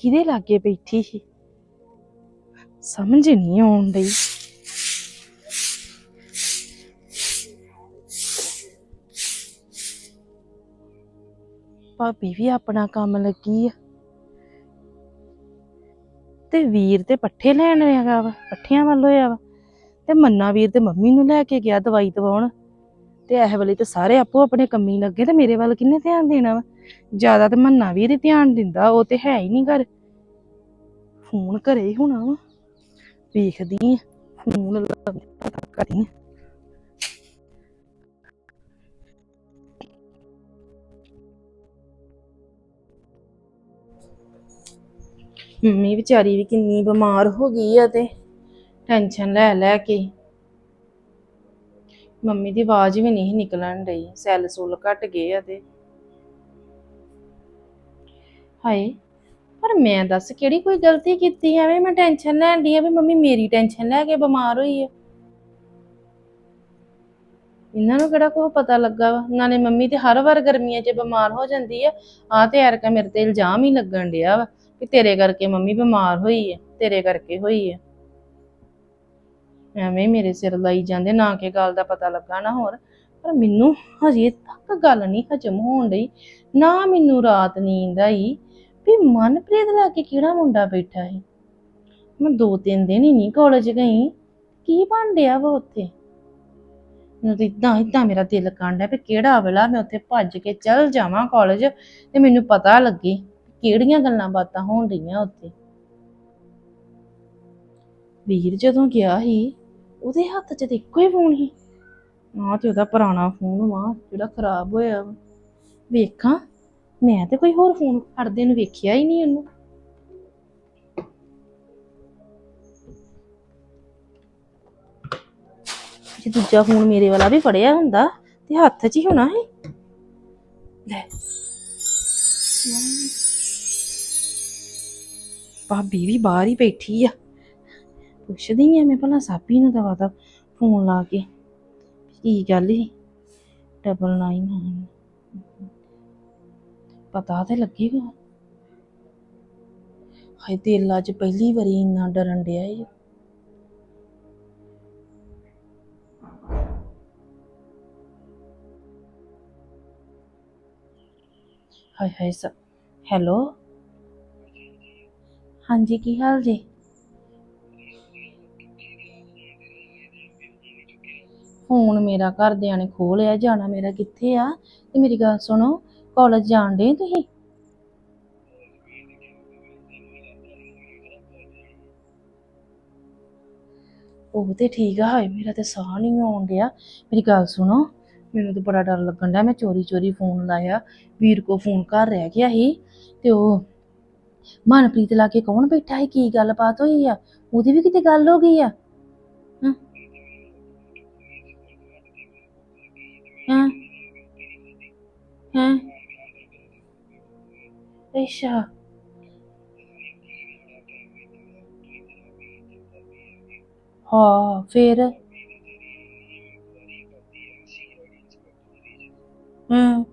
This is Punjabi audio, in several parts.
ਕਿਹਦੇ ਲਾਗੇ ਬੈਠੀ ਸੀ? ਸਮਝ ਨਹੀਂ ਆਉਣ ਡਈ। ਭਾਬੀ ਵੀ ਆਪਣਾ ਕੰਮ ਲੱਗੀ ਆ। ਤੇ ਵੀਰ ਤੇ ਪੱਠੇ ਲੈਣ ਹੈਗਾ ਵਾ, ਪੱਠਿਆਂ ਵੱਲ ਹੋਇਆ ਵਾ। ਤੇ ਮੰਨਾ ਵੀਰ ਤੇ ਮੰਮੀ ਨੂੰ ਲੈ ਕੇ ਗਿਆ ਦਵਾਈ ਦਵਾਉਣ। ਤੇ ਇਹ ਵੇਲੇ ਤੇ ਸਾਰੇ ਆਪੋ ਆਪਣੇ ਕੰਮੀ ਲੱਗੇ ਤੇ ਮੇਰੇ ਵੱਲ ਕਿੰਨੇ ਧਿਆਨ ਦੇਣਾ ਵਾ? ਜ਼ਿਆਦਾ ਤੇ ਮੰਨਾ ਵੀ ਹੀ ਧਿਆਨ ਦਿੰਦਾ, ਉਹ ਤੇ ਹੈ ਹੀ ਨਹੀਂ ਘਰ। ਫੋਨ ਘਰੇ ਹੀ ਹੋਣਾ ਵਾ। ਵੇਖਦੀ ਆ, ਫੋਨ ਲਾ ਪਤਾ ਕਰੀ ਮੰਮੀ ਵਿਚਾਰੀ ਵੀ ਕਿੰਨੀ ਬਿਮਾਰ ਹੋ ਗਈ ਆ ਤੇ ਟੈਨਸ਼ਨ ਲੈ ਲੈ ਕੇ। ਮੰਮੀ ਦੀ ਆਵਾਜ਼ ਵੀ ਨਹੀਂ ਨਿਕਲਣ ਰਹੀ ਸੈੱਲ ਸੁੱਲ ਘਟ ਗਏ ਆ ਤੇ। ਹਾਏ, ਪਰ ਮੈਂ ਦੱਸ ਕਿਹੜੀ ਕੋਈ ਗਲਤੀ ਕੀਤੀ ਐਵੇਂ ਮੈਂ ਟੈਨਸ਼ਨ ਲੈਣ ਦੀ ਆ ਵੀ ਮੰਮੀ ਮੇਰੀ ਟੈਨਸ਼ਨ ਲੈ ਕੇ ਬਿਮਾਰ ਹੋਈ ਆ ਇਹਨਾਂ ਨੂੰ ਕਿਹੜਾ ਕੋਈ ਪਤਾ ਲੱਗਾ ਵਾ? ਨਾਲੇ ਮੰਮੀ ਤੇ ਹਰ ਵਾਰ ਗਰਮੀਆਂ 'ਚ ਬਿਮਾਰ ਹੋ ਜਾਂਦੀ ਆ। ਆ ਤੇ ਐਰਕਾ ਮੇਰੇ ਤੇ ਇਲਜ਼ਾਮ ਹੀ ਲੱਗਣ ਡਿਆ ਵਾ ਕਿ ਤੇਰੇ ਕਰਕੇ ਮੰਮੀ ਬਿਮਾਰ ਹੋਈ ਹੈ, ਤੇਰੇ ਕਰਕੇ ਹੋਈ ਹੈ। ਐਵੇਂ ਮੇਰੇ ਸਿਰ ਲਾਈ ਜਾਂਦੇ, ਨਾ ਕਿ ਗੱਲ ਦਾ ਪਤਾ ਲੱਗਾ ਨਾ ਹੋਰ। ਪਰ ਮੈਨੂੰ ਹਜੇ ਤੱਕ ਗੱਲ ਨਹੀਂ ਹਜਮ ਹੋਣ ਡਈ, ਨਾ ਮੈਨੂੰ ਰਾਤ ਨੀਂਦ ਆਈ। ਵੀ ਮਨਪ੍ਰੀਤ ਲਾ ਕੇ ਕਿਹੜਾ ਮੁੰਡਾ ਬੈਠਾ ਸੀ? ਮੈਂ ਦੋ ਤਿੰਨ ਦਿਨ ਹੀ ਨਹੀਂ ਕਾਲਜ ਗਈ। ਕੀ ਬਣ ਡਿਆ ਵਾ ਉੱਥੇ? ਮੈਨੂੰ ਤਾਂ ਇਦਾਂ ਇਦਾਂ ਮੇਰਾ ਦਿਲ ਕਾਂਡਾ ਵੀ ਕਿਹੜਾ ਵੇਲਾ ਮੈਂ ਉੱਥੇ ਭੱਜ ਕੇ ਚੱਲ ਜਾਵਾਂ ਕਾਲਜ ਤੇ ਮੈਨੂੰ ਪਤਾ ਲੱਗੇ ਕਿਹੜੀਆਂ ਗੱਲਾਂ ਬਾਤਾਂ ਹੋਣ ਰਹੀਆਂ ਉੱਥੇ। ਵੀਰ ਜਦੋਂ ਗਿਆ ਸੀ, ਉਹਦੇ ਹੱਥ 'ਚ ਤੇ ਇੱਕੋ ਹੀ ਫੋਨ ਸੀ। ਨਾ ਤੇ ਉਹਦਾ ਪੁਰਾਣਾ ਫੋਨ ਵਾ, ਜਿਹੜਾ ਖਰਾਬ ਹੋਇਆ ਵਾ। ਵੇਖਾਂ ਮੈਂ ਤੇ ਕੋਈ ਹੋਰ ਫੋਨ ਫੜਦੇ ਨੂੰ ਵੇਖਿਆ ਹੀ ਨਹੀਂ ਉਹਨੂੰ। ਜੇ ਦੂਜਾ ਫੋਨ ਮੇਰੇ ਵਾਲਾ ਵੀ ਫੜਿਆ ਹੁੰਦਾ, ਤੇ ਹੱਥ 'ਚ ਹੀ ਹੋਣਾ ਸੀ। ਲੈ। ਭਾਬੀ ਵੀ ਬਾਹਰ ਹੀ ਬੈਠੀ ਆ। ਪੁੱਛਦੀ ਆ ਮੈਂ ਭਲਾ ਸਾਬੀ ਨੂੰ ਦਵਾ ਦਾ ਫੋਨ ਲਾ ਕੇ, ਕੀ ਗੱਲ ਸੀ? ਡਬਲ 9 ਪਤਾ ਤੇ ਲੱਗੇਗਾ ਹਾਏ ਦਿਲ ਅੱਜ ਪਹਿਲੀ ਵਾਰੀ ਇੰਨਾ ਡਰਨ ਡਿਆ ਏ। ਹਾਏ ਹਾਏ, ਸ, ਹੈਲੋ? ਹਾਂਜੀ, ਕੀ ਹਾਲ ਜੀ? ਫੋਨ ਮੇਰਾ ਘਰਦਿਆਂ ਨੇ ਖੋਹ ਲਿਆ, ਜਾਣਾ ਮੇਰਾ ਕਿੱਥੇ ਆ? ਤੇ ਮੇਰੀ ਗੱਲ ਸੁਣੋ ਕਾਲਜ ਜਾਣ ਦੇ ਤੁਸੀਂ? ਉਹ ਤੇ ਠੀਕ ਆ, ਹਾਏ ਮੇਰਾ ਤੇ ਸਾਹ ਨਹੀਂ ਆਉਣ ਡਿਆ। ਮੇਰੀ ਗੱਲ ਸੁਣੋ, ਮੈਨੂੰ ਤਾਂ ਬੜਾ ਡਰ ਲੱਗਣ ਡਿਆ, ਮੈਂ ਚੋਰੀ ਚੋਰੀ ਫੋਨ ਲਾਇਆ, ਵੀਰ ਕੋ ਫੋਨ ਕਰ ਰਹਿ ਗਿਆ ਸੀ ਤੇ ਉਹ ਮਨਪ੍ਰੀਤ ਲਾ ਕੇ ਕੌਣ ਬੈਠਾ ਹੈ ਕੀ ਗੱਲਬਾਤ ਹੋਈ ਆ? ਉਹਦੀ ਵੀ ਕਿਤੇ ਗੱਲ ਹੋ ਗਈ ਆ? ਹਾਂ। ਹਾਂ। ਅੱਛਾ ਹਾਂ ਫਿਰ ਹਾਂ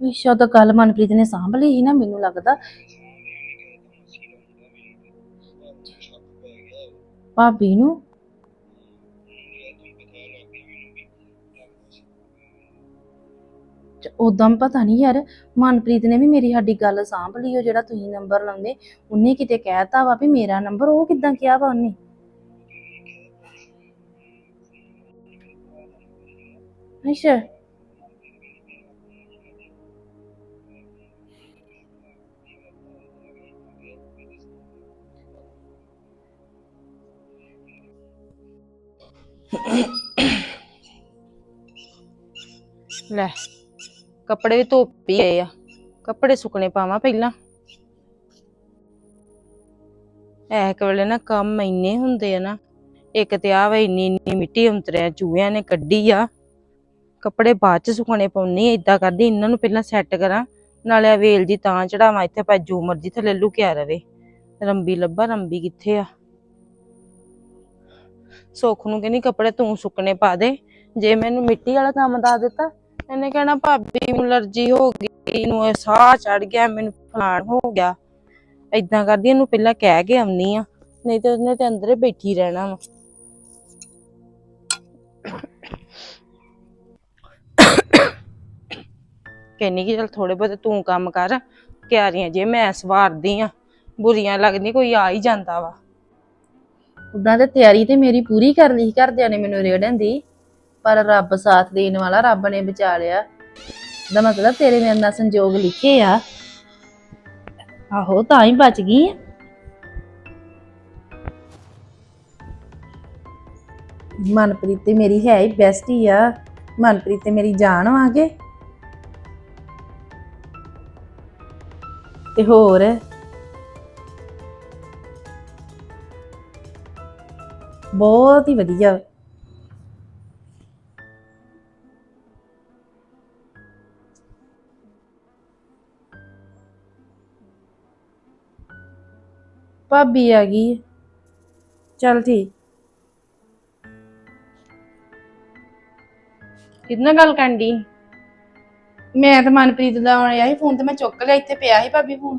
ਅੱਛਾ ਤਾਂ ਕੱਲ ਮਨਪ੍ਰੀਤ ਨੇ ਸਾਂਭ ਲਈ ਸੀ ਨਾ, ਮੈਨੂੰ ਲੱਗਦਾ। ਭਾਬੀ ਨੂੰ ਉਦੋਂ ਪਤਾ ਨਹੀਂ ਯਾਰ, ਮਨਪ੍ਰੀਤ ਨੇ ਵੀ ਮੇਰੀ ਸਾਡੀ ਗੱਲ ਸਾਂਭ ਲਈ, ਉਹ ਜਿਹੜਾ ਤੁਸੀਂ ਨੰਬਰ ਲਾਉਂਦੇ, ਉਹਨੇ ਕਿਤੇ ਕਹਿਤਾ ਵਾ ਵੀ ਮੇਰਾ ਨੰਬਰ ਉਹ ਕਿਦਾਂ ਕਿਹਾ ਵਾ ਉਹਨੇ? ਅੱਛਾ। ਲੈ। ਕੱਪੜੇ ਵੀ ਧੋਪ ਹੀ ਗਏ ਆ। ਕੱਪੜੇ ਸੁੱਕਣੇ ਪਾਵਾਂ ਪਹਿਲਾਂ। ਐ ਵੇਲੇ ਨਾ ਕੰਮ ਇੰਨੇ ਹੁੰਦੇ ਆ ਨਾ, ਇੱਕ ਤੇ ਆ ਵੇ ਇੰਨੀ ਇੰਨੀ ਮਿੱਟੀ ਉਂਤਰਿਆ ਚੂਹਿਆਂ ਨੇ ਕੱਢੀ ਆ। ਕੱਪੜੇ ਬਾਅਦ ਚ ਸੁੱਕਣੇ ਪਾਉਣੀ ਏਦਾਂ ਕਰਦੀ, ਇਹਨਾਂ ਨੂੰ ਪਹਿਲਾਂ ਸੈੱਟ ਕਰਾਂ। ਨਾਲੇ ਵੇਲ ਦੀ ਤਾਂ ਚੜਾਵਾਂ, ਇੱਥੇ ਪਾ ਜੋ ਮਰਜ਼ੀ ਥੱਲੇ ਲੁਕਿਆ ਰਵੇ। ਰੰਬੀ ਲੱਭਾ, ਰੰਬੀ ਕਿੱਥੇ ਆ? ਸੁੱਖ ਨੂੰ ਕਹਿੰਦੀ, ਕੱਪੜੇ ਤੂੰ ਸੁੱਕਣੇ ਪਾ ਦੇ। ਜੇ ਮੈਨੂੰ ਮਿੱਟੀ ਵਾਲਾ ਕੰਮ ਦੱਸ ਦਿੱਤਾ ਇਹਨੇ ਕਹਿਣਾ, ਭਾਬੀ ਨੂੰ ਅਲਰਜੀ ਹੋ ਗਈ ਨੂੰ ਸਾਹ ਚੜ ਗਿਆ, ਮੈਨੂੰ ਫਲਾਣ ਹੋ ਗਿਆ। ਏਦਾਂ ਕਰਦੀ, ਇਹਨੂੰ ਪਹਿਲਾਂ ਕਹਿ ਕੇ ਆਉਣੀ ਆ ਨਹੀਂ ਤੇ ਉਹਨੇ ਤੇ ਅੰਦਰੇ ਬੈਠੀ ਰਹਿਣਾ ਵਾ। ਕਹਿੰਨੀ ਕਿ ਚਲ ਥੋੜੇ ਬਹੁਤ ਤੂੰ ਕੰਮ ਕਰ, ਕਿਆਰੀਆਂ ਜੇ ਮੈਂ ਸਵਾਰਦੀ ਆ ਬੁਰੀਆਂ ਲੱਗਦੀ ਕੋਈ ਆ ਹੀ ਜਾਂਦਾ ਵਾ। ਉਦਾਂ ਤੇ ਤਿਆਰੀ ਤੇ ਮੇਰੀ ਪੂਰੀ ਕਰ ਲਈ ਸੀ, ਘਰਦਿਆਂ ਨੇ ਮੈਨੂੰ ਰੇੜਨ ਦੀ। ਪਰ ਰੱਬ ਸਾਥ ਦੇਣ ਵਾਲਾ ਰੱਬ ਨੇ ਬਚਾ ਲਿਆ ਦਾ ਮਤਲਬ ਤੇਰੇ ਮੇਰੇ ਨਾਲ ਸੰਜੋਗ ਲਿਖੇ ਆ। ਆਹੋ, ਤਾਂ ਹੀ ਬਚ ਗਈ ਆ। ਮਨਪ੍ਰੀਤ ਤੇ ਮੇਰੀ ਹੈ ਹੀ ਬੈਸਟ ਹੀ ਆ। ਮਨਪ੍ਰੀਤ ਤੇ ਮੇਰੀ ਜਾਨ ਵਾਂਗੇ ਤੇ ਹੋਰ? ਬਹੁਤ ਹੀ ਵਧੀਆ। ਭਾਬੀ ਆ ਗਈ ਹੈ। ਚੱਲ ਠੀਕ। ਕਿੰਨਾ ਗੱਲ ਕਰਨੀ ਮੈਂ ਤਾਂ ਮਨਪ੍ਰੀਤ ਦਾ ਆਇਆ ਸੀ, ਫੋਨ ਤੇ ਮੈਂ ਚੁੱਕ ਲਿਆ, ਇੱਥੇ ਪਿਆ ਸੀ ਭਾਬੀ ਫੋਨ।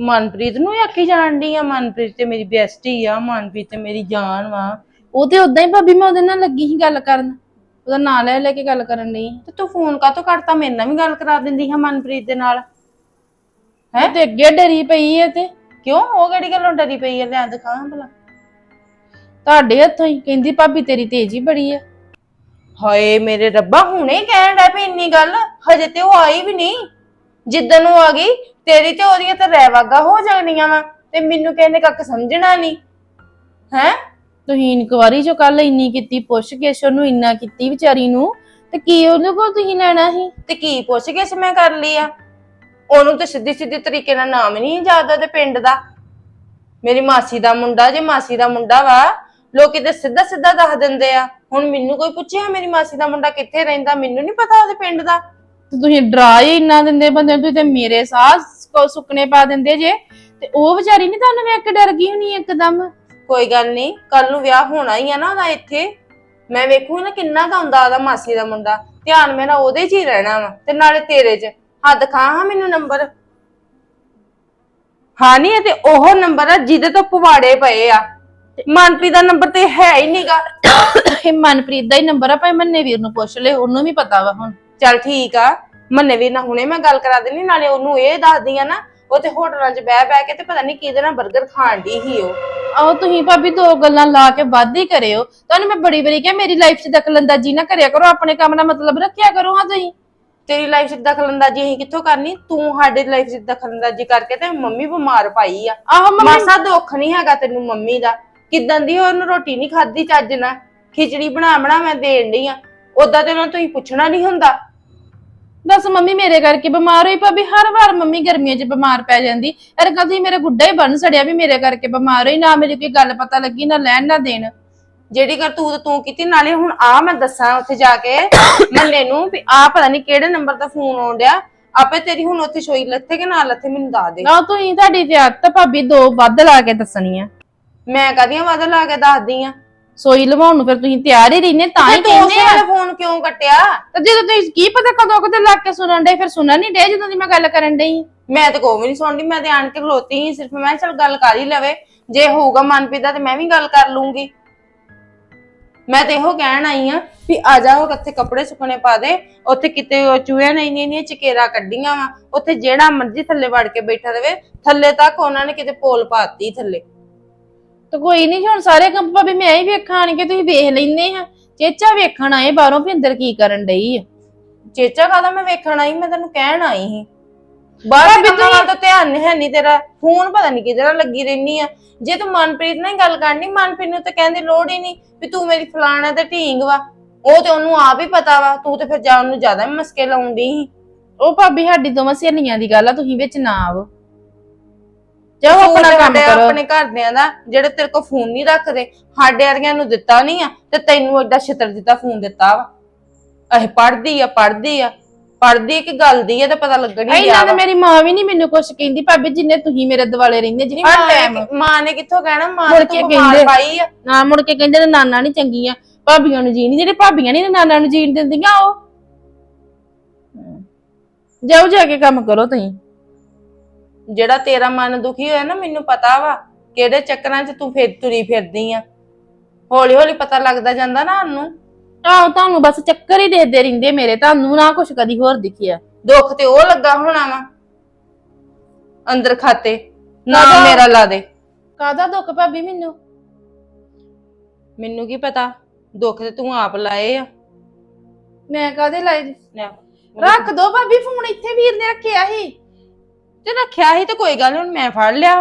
ਮਨਪ੍ਰੀਤ ਨੂੰ ਹੀ ਆਖੀ ਜਾਣਦੀ ਆ, ਮਨਪ੍ਰੀਤ ਤੇ ਮੇਰੀ ਬੈਸਟੀ ਆ, ਮਨਪ੍ਰੀਤ ਤੇ ਮੇਰੀ ਜਾਨ ਵਾ। ਉਹ ਤੇ ਉਦਾਂ ਹੀ ਭਾਬੀ ਮੈਂ ਉਹਦੇ ਨਾਲ ਲੱਗੀ ਸੀ ਗੱਲ ਕਰਨ। ਉਹਦਾ ਨਾਂ ਲੈ ਲੈ ਕੇ ਗੱਲ ਕਰਨ ਲਈ ਤੇ ਤੂੰ ਫੋਨ ਕਾਹਤੋਂ ਕੱਟਤਾ? ਮੇਰੇ ਨਾਲ ਵੀ ਗੱਲ ਕਰਾ ਦਿੰਦੀ ਹਾਂ ਮਨਪ੍ਰੀਤ ਦੇ ਨਾਲ। ਹੈ? ਤੇ ਅੱਗੇ ਡਰੀ ਪਈ ਹੈ ਤੇ। ਕਿਉਂ? ਉਹ ਕਿਹੜੀ ਗੱਲੋਂ ਡਰੀ ਪਈ ਹੈ ਲੈ ਦਿਖਾ ਭਲਾ। ਤੁਹਾਡੇ ਹੱਥੋਂ ਹੀ। ਕਹਿੰਦੀ, ਭਾਬੀ, ਤੇਰੀ ਤੇਜ਼ੀ ਬੜੀ ਆ। ਹਾਏ, ਮੇਰੇ ਰੱਬਾ, ਹੁਣੇ ਕਹਿਣ ਡਿਆ ਵੀ ਇੰਨੀ ਗੱਲ। ਹਜੇ ਤੇ ਉਹ ਆਈ ਵੀ ਨਹੀਂ। ਜਿੱਦਨ ਉਹ ਆ ਗਈ, ਤੇਰੀ ਤੇ ਉਹਦੀਆਂ ਤਾਂ ਰਹਿ ਵਾਗਾ ਹੋ ਜਾਣੀਆਂ ਵਾ। ਤੇ ਮੈਨੂੰ ਕਹਿੰਦੇ ਕੱਖ ਸਮਝਣਾ ਨਹੀਂ। ਹੈ? ਤੁਸੀਂ ਇਨਕੁਆਰੀ ਜੋ ਕੱਲ ਇੰਨੀ ਕੀਤੀ, ਪੁੱਛ ਕੇ ਉਹਨੂੰ ਇੰਨਾ ਕੀਤੀ ਵਿਚਾਰੀ ਨੂੰ। ਤੇ ਕੀ ਉਹਦੇ ਕੋਲ ਤੁਸੀਂ ਲੈਣਾ ਸੀ? ਤੇ ਕੀ ਪੁੱਛ ਕੇ ਮੈਂ ਕਰ ਲਈ ਆ? ਉਹਨੂੰ ਤੇ ਸਿੱਧੀ ਸਿੱਧੀ ਤਰੀਕੇ ਨਾਲ ਨਾਮ ਨਹੀਂ ਯਾਦ ਉਹਦੇ ਪਿੰਡ ਦਾ। ਮੇਰੀ ਮਾਸੀ ਦਾ ਮੁੰਡਾ ਜੇ ਮਾਸੀ ਦਾ ਮੁੰਡਾ ਵਾ ਲੋਕੀ ਤੇ ਸਿੱਧਾ ਸਿੱਧਾ ਦੱਸ ਦਿੰਦੇ ਆ। ਹੁਣ ਮੈਨੂੰ ਕੋਈ ਪੁੱਛਿਆ ਮੇਰੀ ਮਾਸੀ ਦਾ ਮੁੰਡਾ ਕਿੱਥੇ ਰਹਿੰਦਾ? ਮੈਨੂੰ ਨਹੀਂ ਪਤਾ ਉਹਦੇ ਪਿੰਡ ਦਾ। ਤੇ ਤੁਸੀਂ ਡਰਾ ਹੀ ਇੰਨਾ ਦਿੰਦੇ ਬੰਦੇ ਨੂੰ ਤੁਸੀਂ ਤੇ ਮੇਰੇ ਸਾਹ ਸੁ- ਸੁੱਕਣੇ ਪਾ ਦਿੰਦੇ ਜੇ। ਤੇ ਉਹ ਵਿਚਾਰੀ ਨਹੀਂ ਤੁਹਾਨੂੰ ਵੇਖ ਕੇ ਡਰ ਗਈ ਹੋਣੀ ਇੱਕਦਮ? ਕੋਈ ਗੱਲ ਨਹੀਂ ਕੱਲ ਨੂੰ ਵਿਆਹ ਹੋਣਾ ਹੀ ਆ ਨਾ ਉਹਦਾ ਇੱਥੇ। ਮੈਂ ਵੇਖੂ ਨਾ ਕਿੰਨਾ ਕੁ ਆਉਂਦਾ ਉਹਦਾ ਮਾਸੀ ਦਾ ਮੁੰਡਾ। ਧਿਆਨ ਮੇਰਾ ਉਹਦੇ 'ਚ ਹੀ ਰਹਿਣਾ ਵਾ ਤੇ ਨਾਲੇ ਤੇਰੇ 'ਚ। ਹੱਦ ਖਾ ਹਾਂ ਮੈਨੂੰ ਨੰਬਰ? ਹਾਂ ਨਹੀਂ ਇਹ ਤੇ ਉਹ ਨੰਬਰ ਆ ਜਿਹਦੇ ਤੋਂ ਪਵਾੜੇ ਪਏ ਆ। ਮਨਪ੍ਰੀਤ ਦਾ ਨੰਬਰ ਤੇ ਹੈ ਹੀ ਨਹੀਂਗਾ ਇਹ ਮਨਪ੍ਰੀਤ ਦਾ ਹੀ ਨੰਬਰ ਆ ਭਾਈ ਮੰਨੇ ਵੀਰ ਨੂੰ ਪੁੱਛ ਲੈ ਉਹਨੂੰ ਵੀ ਪਤਾ ਵਾ ਹੁਣ। ਚੱਲ ਠੀਕ ਆ ਮੰਨੇ ਵੀਰ ਨਾਲ ਹੁਣੇ ਮੈਂ ਗੱਲ ਕਰਾ ਦੇਣੀ ਨਾਲੇ ਉਹਨੂੰ ਇਹ ਦੱਸਦੀ ਆ ਨਾ ਉਹ ਤੇ ਹੋਟਲਾਂ 'ਚ ਬਹਿ ਬਹਿ ਕੇ ਤੇ ਪਤਾ ਨਹੀਂ ਕਿਹਦੇ ਨਾਲ 버ਗਰ ਖਾਣ ਦੀ ਹੀ ਉਹ। ਆਓ ਤੁਸੀਂ ਭਾਬੀ ਦੋ ਗੱਲਾਂ ਲਾ ਕੇ ਵੱਧ ਹੀ ਕਰਿਓ। ਤੁਹਾਨੂੰ ਮੈਂ ਬੜੀ ਬੜੀ ਕਿਹਾ ਮੇਰੀ ਲਾਈਫ 'ਚ ਦਖਲਅੰਦਾਜ਼ੀ ਨਾ ਕਰਿਆ ਕਰੋ ਆਪਣੇ ਕੰਮ ਦਾ ਮਤਲਬ ਰੱਖਿਆ ਕਰੋ ਹਾਂ ਤੁਸੀਂ। ਤੇਰੀ ਲਾਈਫ 'ਚ ਦਖਲਅੰਦਾਜ਼ੀ ਅਸੀਂ ਕਿੱਥੋਂ ਕਰਨੀ? ਤੂੰ ਸਾਡੇ ਲਾਈਫ 'ਚ ਦਖਲਅੰਦਾਜ਼ੀ ਕਰਕੇ ਤੇ ਮੰਮੀ ਬਿਮਾਰ ਪਾਈ ਆ। ਆਹੋ ਮਾਸਾ ਦੁੱਖ ਨਹੀਂ ਹੈਗਾ ਤੈਨੂੰ ਮੰਮੀ ਦਾ। ਕਿਦਾਂ ਦੀ ਉਹਨੂੰ ਰੋਟੀ ਨਹੀਂ ਖਾਦੀ ਚੱਜ ਨਾਲ? ਖਿਚੜੀ ਬਣਾ ਬਣਾ ਮੈਂ ਦੇਣ ਡਈ ਆ। ਉਦਾਂ ਤੇ ਉਹਨਾਂ ਤੋਂ ਪੁੱਛਣਾ ਨਹੀਂ ਹੁੰਦਾ। ਦੱਸ ਮੰਮੀ ਮੇਰੇ ਕਰਕੇ ਬਿਮਾਰ ਹੋਈ ਭਾਬੀ ਹਰ ਵਾਰ ਮੰਮੀ ਗਰਮੀਆਂ 'ਚ ਬਿਮਾਰ ਪੈ ਜਾਂਦੀ। ਯਾਰ ਕਦੀ ਮੇਰੇ ਗੁੱਡਾ ਹੀ ਬਣ ਸੜਿਆ ਵੀ ਮੇਰੇ ਕਰਕੇ ਬਿਮਾਰ ਹੋਈ ਨਾ ਮੇਰੀ ਕੋਈ ਗੱਲ ਪਤਾ ਲੱਗੀ ਨਾ ਲੈਣ ਨਾ ਦੇਣ। ਜਿਹੜੀ ਕਰ ਤੂੰ ਤੇ ਤੂੰ ਕੀਤੀ ਨਾਲੇ ਹੁਣ ਆ ਮੈਂ ਦੱਸਾਂ ਉੱਥੇ ਜਾ ਕੇ ਮੰਨੇ ਨੂੰ ਵੀ ਆ ਪਤਾ ਨਹੀਂ ਕਿਹੜੇ ਨੰਬਰ ਦਾ ਫੋਨ ਆਉਣ ਡਿਆ। ਆਪੇ ਤੇਰੀ ਹੁਣ ਉੱਥੇ ਸ਼ੋਈ ਲੱਥੇ ਕਿ ਨਾ ਲੱਥੇ ਮੈਨੂੰ ਦੱਸ ਦੇ। ਨਾ ਤੂੰ ਤੁਹਾਡੀ ਤੇ ਆਦਤ ਭਾਬੀ ਦੋ ਵੱਧ ਲਾ ਕੇ ਦੱਸਣੀ ਆ। ਮੈਂ ਕਦੀਆਂ ਵੱਧ ਲਾ ਕੇ ਦੱਸਦੀ ਆ? ਸੋਈ ਲਵਾਉਣ ਨੂੰ ਫਿਰ ਤੁਸੀਂ ਤਿਆਰ ਹੀ ਰਹਿੰਦੇ ਤਾਂ ਹੀ ਕਹਿੰਦੇ ਆ। ਫੋਨ ਕਿਉਂ ਕੱਟਿਆ? ਤੇ ਜਦੋਂ ਤੁਸੀਂ ਕੀ ਪਤਾ ਕਦੋਂ ਕਦੋਂ ਲੱਗ ਕੇ ਸੁਣਨ ਡੇ ਫਿਰ ਸੁਣਨ ਨਹੀਂ ਡੇ ਜਦੋਂ ਦੀ ਮੈਂ ਗੱਲ ਕਰਨ ਡਈ। ਮੈਂ ਤਾਂ ਕੋਈ ਵੀ ਨਹੀਂ ਸੁਣਦੀ ਮੈਂ ਤੇ ਆਣ ਕੇ ਖਲੋਤੀ ਸੀ ਸਿਰਫ ਮੈਂ ਚਲ ਗੱਲ ਕਰ ਹੀ ਲਵੇ। ਜੇ ਹੋਊਗਾ ਮਨਪ੍ਰੀਤ ਦਾ ਤੇ ਮੈਂ ਵੀ ਗੱਲ ਕਰ ਲੂੰਗੀ। ਮੈਂ ਤੇ ਇਹੋ ਕਹਿਣ ਆਈ ਆ ਵੀ ਆ ਜਾਓ ਕਿੱਥੇ ਕੱਪੜੇ ਸੁੱਕਣੇ ਪਾ ਦੇ। ਉੱਥੇ ਕਿਤੇ ਉਹ ਚੂਹਿਆਂ ਨੇ ਇੰਨੀਆਂ ਇੰਨੀਆਂ ਚਕੇਰਾ ਕੱਢੀਆਂ ਵਾ। ਉੱਥੇ ਜਿਹੜਾ ਮਰਜ਼ੀ ਥੱਲੇ ਵੜ ਕੇ ਬੈਠਾ ਰਵੇ ਥੱਲੇ ਤੱਕ ਉਹਨਾਂ ਨੇ ਕਿਤੇ ਪੋਲ ਪਾਤੀ ਥੱਲੇ। ਤੇ ਕੋਈ ਨਹੀਂ ਹੁਣ ਸਾਰੇ ਕੰਮ ਭਾਵੇਂ ਮੈਂ ਹੀ ਵੇਖਾਂ ਆਣ ਕੇ ਤੁਸੀਂ ਵੇਖ ਲੈਨੇ ਆ। ਚੇਚਾ ਵੇਖਣ ਆਏ ਬਾਹਰੋਂ ਵੀ ਅੰਦਰ ਕੀ ਕਰਨ ਡਈ ਆ? ਚੇਚਾ ਕਾਹਦਾ ਮੈਂ ਵੇਖਣ ਆਈ ਮੈਂ ਤੈਨੂੰ ਕਹਿਣ ਆਈ ਸੀ। ਬਾਹਰ ਵੀ ਤੂੰ ਤਾਂ ਧਿਆਨ ਹੈ ਨਹੀਂ ਤੇਰਾ ਫੋਨ ਪਤਾ ਨਹੀਂ ਕਿਧਰ ਲੱਗੀ ਰਹਿਨੀ ਆ। ਜੇ ਤੂੰ ਮਨਪ੍ਰੀਤ ਨਾਲ ਹੀ ਗੱਲ ਕਰਨੀ ਮਨਪ੍ਰੀਤ ਨੂੰ ਤਾਂ ਕਹਿੰਦੀ ਲੋੜ ਹੀ ਨਹੀਂ ਵੀ ਤੂੰ ਮੇਰੀ ਫਲਾਣਾ ਤੇ ਢੀਂਗ ਵਾ। ਉਹ ਤੇ ਉਹਨੂੰ ਆਪ ਹੀ ਪਤਾ ਵਾ ਤੂੰ ਤੇ ਫਿਰ ਜਾਣ ਨੂੰ ਜ਼ਿਆਦਾ ਮਸਕੇ ਲਾਉਂਦੀ ਸੀ। ਉਹ ਭਾਬੀ ਸਾਡੀ ਦੋਵਾਂ ਸਹੇਲੀਆਂ ਦੀ ਗੱਲ ਆ ਤੁਸੀਂ ਵਿੱਚ ਨਾ ਆਵੋ। ਜਾਓ ਆਪਣਾ ਕੰਮ ਕਰੋ। ਆਪਣੇ ਘਰਦਿਆਂ ਦਾ ਜਿਹੜੇ ਤੇਰੇ ਕੋਲ ਫੋਨ ਨਹੀਂ ਰੱਖਦੇ ਸਾਡੇ ਵਰਗਿਆਂ ਨੂੰ ਦਿੱਤਾ ਨਹੀਂ ਆ ਤੇ ਤੈਨੂੰ ਐਡਾ ਛਿੱਤਰ ਦਿੱਤਾ ਫੋਨ ਦਿੱਤਾ ਵਾ। ਇਹ ਪੜਦੀ ਆ ਪੜਦੀ ਆ। ਪੜਦੀ ਕਿ ਗੱਲ ਦੀ ਆ ਤੇ ਪਤਾ ਲੱਗਣੀ ਆ ਇਹਨਾਂ ਨੇ ਮੇਰੀ ਮਾਂ ਵੀ ਨਹੀਂ ਮੈਨੂੰ ਕੁਛ ਕਹਿੰਦੀ ਭਾਬੀ ਜਿੰਨੇ ਤੁਸੀਂ ਮੇਰੇ ਦਿਵਾਲੇ ਰਹਿੰਦੇ ਜਿਹੜੀ ਮਾਂ ਮਾਂ ਨੇ ਮਾਂ ਨੇ ਕਿੱਥੋਂ ਕਹਿਣਾ? ਮਾਂ ਮੁੜ ਕੇ ਤੂੰ ਕਹਿੰਦੇ- ਪਾਈ ਆ। ਨਾ ਮੁੜ ਕੇ ਕਹਿੰਦੇ ਨੇ ਨਾਨਾ ਨਹੀਂ ਚੰਗੀਆਂ ਭਾਬੀਆਂ ਨੂੰ ਜੀਣ ਜਿਹੜੇ ਭਾਬੀਆਂ ਨਹੀਂ ਨਾਨਾ ਨੂੰ ਜੀਣ ਦਿੰਦੀਆਂ ਉਹ। ਜਾਓ ਜਾ ਕੇ ਕੰਮ ਕਰੋ ਤੁਸੀਂ। ਜਿਹੜਾ ਤੇਰਾ ਮਨ ਦੁਖੀ ਹੋਇਆ ਨਾ ਮੈਨੂੰ ਪਤਾ ਵਾ ਕਿਹੜੇ ਚੱਕਰਾਂ 'ਚ ਤੂੰ ਫਿਰ ਤੁਰੀ ਫਿਰਦੀ ਆ। ਹੌਲੀ ਹੌਲੀ ਪਤਾ ਲੱਗਦਾ ਜਾਂਦਾ ਨਾ ਉਹਨੂੰ। ਆਹੋ ਤੁਹਾਨੂੰ ਬਸ ਚੱਕਰ ਹੀ ਦੇਖਦੇ ਰਹਿੰਦੇ ਮੇਰੇ ਤੁਹਾਨੂੰ ਨਾ ਕੁਛ ਕਦੀ ਹੋਰ ਦਿਖਿਆ। ਦੁੱਖ ਤੇ ਉਹ ਲੱਗਾ ਹੋਣਾ ਵਾ ਅੰਦਰ ਖਾਤੇ ਨਾ ਕਾਹਦਾ? ਮੇਰਾ ਲਾ ਦੇ। ਕਾਦਾ ਦੁੱਖ ਭਾਬੀ ਮੈਨੂੰ? ਮੈਨੂੰ ਕੀ ਪਤਾ ਦੁੱਖ ਤੇ ਤੂੰ ਆਪ ਲਾਏ ਆ। ਮੈਂ ਕਾਦੇ ਲਾਏ ਜੀ? ਰੱਖ ਦੋ ਭਾਬੀ ਫੋਨ ਇੱਥੇ ਵੀਰ ਨੇ ਰੱਖਿਆ ਸੀ। ਤੇ ਰੱਖਿਆ ਸੀ ਤੇ ਕੋਈ ਗੱਲ ਨੀ, ਹੁਣ ਮੈਂ ਫੜ ਲਿਆ।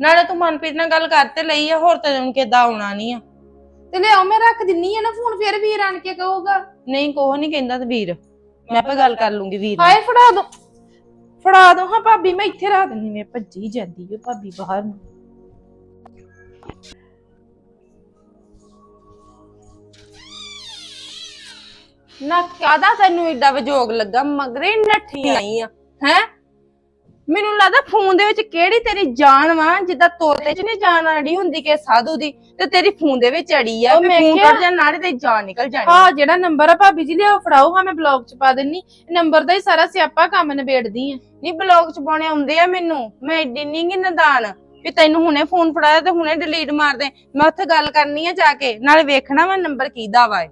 ਨਾਲੇ ਤੂੰ ਮਨਪ੍ਰੀਤ ਨਾਲ ਗੱਲ ਕਰ ਤੇ ਲਈ ਆ ਹੋਰ ਤੇ ਉਹਨੂੰ ਕਿੱਦਾਂ ਆਉਣਾ ਨਹੀਂ ਆ। ਤੇ ਲਿਆਓ ਮੈਂ ਰੱਖ ਦਿੰਨੀ ਆ ਨਾ ਫੋਨ ਫਿਰ ਵੀਰ ਆਣ ਕੇ ਕਹੂਗਾ। ਨਹੀਂ ਕੋਹ ਨਹੀਂ ਕਹਿੰਦਾ ਤੇ ਵੀਰ। ਮੈਂ ਆਪੇ ਗੱਲ ਕਰ ਲੂੰਗੀ ਵੀਰ ਨਾਲ। ਹਾਏ ਫੜਾ ਦੋ। ਫੜਾ ਦੋ। ਹਾਂ ਭਾਬੀ ਮੈਂ ਇੱਥੇ ਰੱਖ ਦਿੰਨੀ ਮੈਂ ਭੱਜੀ ਜਾਂਦੀ ਓ ਭਾਬੀ ਬਾਹਰ ਨੂੰ। ਨਾ ਕਾਦਾ ਤੈਨੂੰ ਏਡਾ ਵਿਜੋਗ ਲੱਗਾ? ਮਗਰੇ ਨੱਠੀ ਆਈ ਆ ਹੈ? ਮੈਨੂੰ ਲੱਗਦਾ ਫੋਨ ਦੇ ਵਿੱਚ ਕਿਹੜੀ ਤੇਰੀ ਜਾਨ ਵਾ? ਜਿੱਦਾਂ ਤੋਤੇ 'ਚ ਨਹੀਂ ਜਾਨ ਅੜੀ ਹੁੰਦੀ ਕਿ ਸਾਧੂ ਦੀ ਤੇ ਤੇਰੀ ਫੋਨ ਦੇ ਵਿੱਚ ਅੜੀ ਆ ਉਹ ਮੈਂ ਫੋਨ ਕਿਹਾ- ਕੱਢ ਜਾ ਨਾਲੇ ਤੇ ਜਾਨ ਨਿਕਲ ਜਾਣੀ ਹਾਂ ਜਿਹੜਾ ਨੰਬਰ ਆ ਭਾਬੀ ਜੀ ਲਿਆਓ ਫੜਾਓ ਹਾਂ ਮੈਂ ਬਲੌਗ ਚ ਪਾ ਦਿੰਨੀ। ਨੰਬਰ ਦਾ ਹੀ ਸਾਰਾ ਸਿਆਪਾ ਕੰਮ ਨਿਬੇੜਦੀ ਆ। ਨਹੀਂ ਬਲੌਗ 'ਚ ਪਾਉਣੇ ਆਉਂਦੇ ਆ ਮੈਨੂੰ। ਮੈਂ ਏਡੀ ਨਹੀਂ ਗੀ ਨਦਾਨ ਵੀ ਤੈਨੂੰ ਹੁਣੇ ਫੋਨ ਫੜਾਇਆ ਤੇ ਹੁਣੇ ਡਿਲੀਟ ਮਾਰ ਦੇ। ਮੈਂ ਉੱਥੇ ਗੱਲ ਕਰਨੀ ਆ ਜਾ ਕੇ ਨਾਲੇ ਵੇਖਣਾ ਵਾ ਨੰਬਰ ਕਿਹਦਾ ਵਾ ਇਹ।